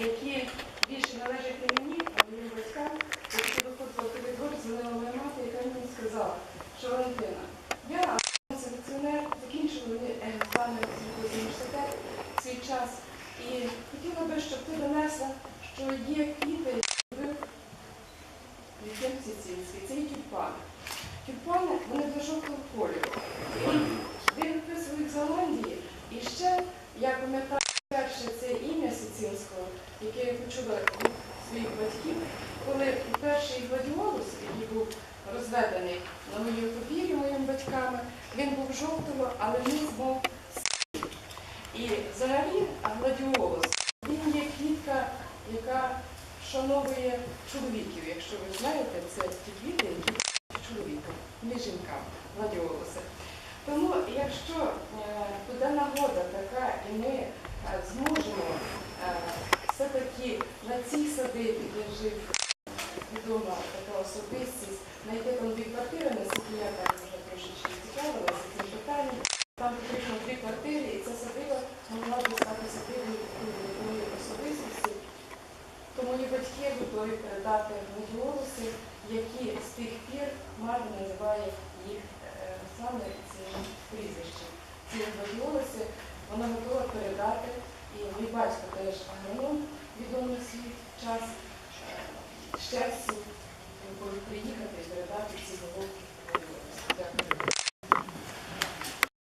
які більше належать не мені, а мені батькам, які виходили виходила коридор, дзвонила моя мати, яка мені сказала, що Валентина, я селекціонер, закінчила мені університет в свій час. І хотіла би, щоб ти донесла, що є квіти, які в Сіцільській, це є тюльпани. Тюльпани, вони до жовтого кольору. Він виписував їх з Голландії. І ще, я пам'ятаю, почула від своїх батьків, коли перший гладіолус, який був розведений на моїй подвір'ї моїми батьками, він був жовтого, але ніс був синій. І взагалі гладіолус, він є квітка, яка вшановує чоловіків. Якщо ви знаєте, це ті квіти, які чоловікам, не жінкам, гладіолуси. Тому якщо е, буде нагода така, і ми е, зможемо все-таки на цій садибі, де жив відома така особистість, знайти там дві квартири, наскільки я там вже трошечки цікавилася цим питанням. Там потрібно дві квартири, і ця садиба могла б стати садибою такої особистості. То мої батьки готові передати гладіолуси, які з тих пір мати називає їх е, саме цим прізвищем. Ці гладіолуси вона готова передати, і мій батько теж агроном відомий свій час. щастя, Щастя, приїхати і передати ці головки